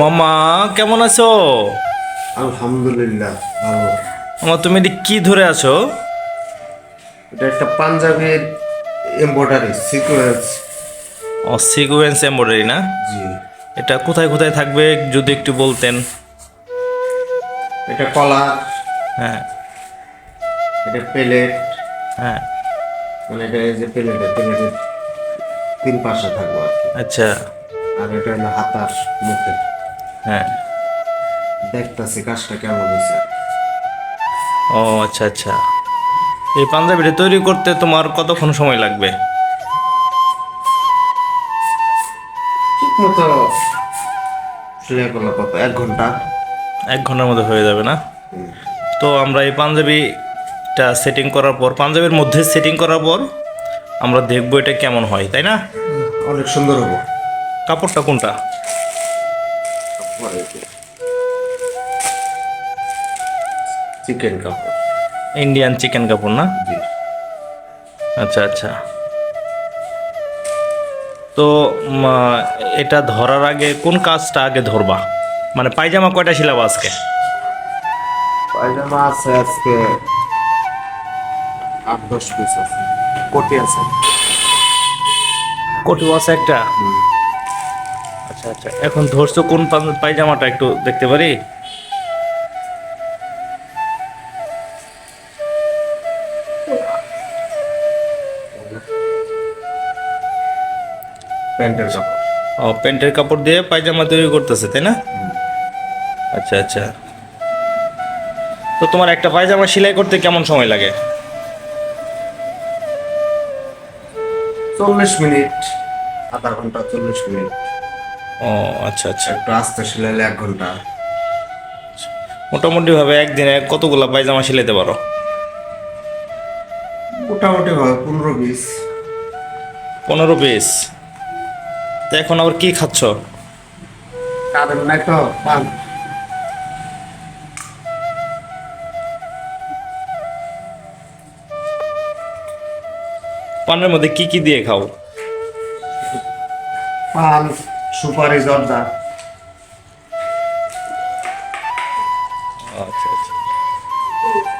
মামা কেমন আছো? আলহামদুলিল্লাহ ভালো। মামা তুমি এটি কি ধরে আছো? এটা একটা পাঞ্জাবের এমব্রয়ডারি সিকোয়েন্স ও সিকুয়েন্স এমব্রয়ডারি না? জি। এটা কোথায় কোথায় থাকবে যদি একটু বলতেন? এটা কলার। হ্যাঁ। এটা প্লেট হ্যাঁ। মানে এটা এই যে প্লেটের প্লেটের তিন পাশে থাকব আচ্ছা। আর এটা হলো হাতার মুখে। হ্যাঁ। দেখতাছি কাজটা কেমন হয়েছে। ও আচ্ছা আচ্ছা। এই পাঞ্জাবিটা তৈরি করতে তোমার কতক্ষণ সময় লাগবে? মতো সেলাই করলে কত এক ঘণ্টা? এক ঘণ্টার মধ্যে হয়ে যাবে না? তো আমরা এই পাঞ্জাবিটা সেটিং করার পর পাঞ্জাবির মধ্যে সেটিং করার পর আমরা দেখব এটা কেমন হয় তাই না? অনেক সুন্দর হব। কাপড়টা কোনটা? চিকেন কাপড়। ইন্ডিয়ান চিকেন কাপড় না? আচ্ছা আচ্ছা। তো এটা ধরার আগে কোন কাজটা আগে ধরবা? মানে পায়জামা কয়টা ছিলাম আজকে? পায়জামা আছে আজকে আট দশ পিস আছে। কোটি আছে? কটু আছে একটা? আচ্ছা আচ্ছা। এখন ধরছো কোন পায়জামাটা একটু দেখতে পারি? প্যান্টের কাপড়। ও প্যান্টের কাপড় দিয়ে পায়জামা তৈরি করতেছে তাই না? আচ্ছা আচ্ছা। তো তোমার একটা পায়জামা সেলাই করতে কেমন সময় লাগে? চল্লিশ মিনিট আধা ঘণ্টা চল্লিশ মিনিট। ও আচ্ছা আচ্ছা। একটু আস্তে সিলাইলে এক ঘণ্টা। মোটামুটিভাবে একদিনে কতগুলো পায়জামা সেলাইতে পারো? মোটামুটি ভাবে পনেরো বিশ পনেরো পিস। তো এখন আবার কি খাচ্ছ? নাই তো পান। পানের মধ্যে কি কি দিয়ে খাও? পান। সুপারি জর্দা আচ্ছা আচ্ছা।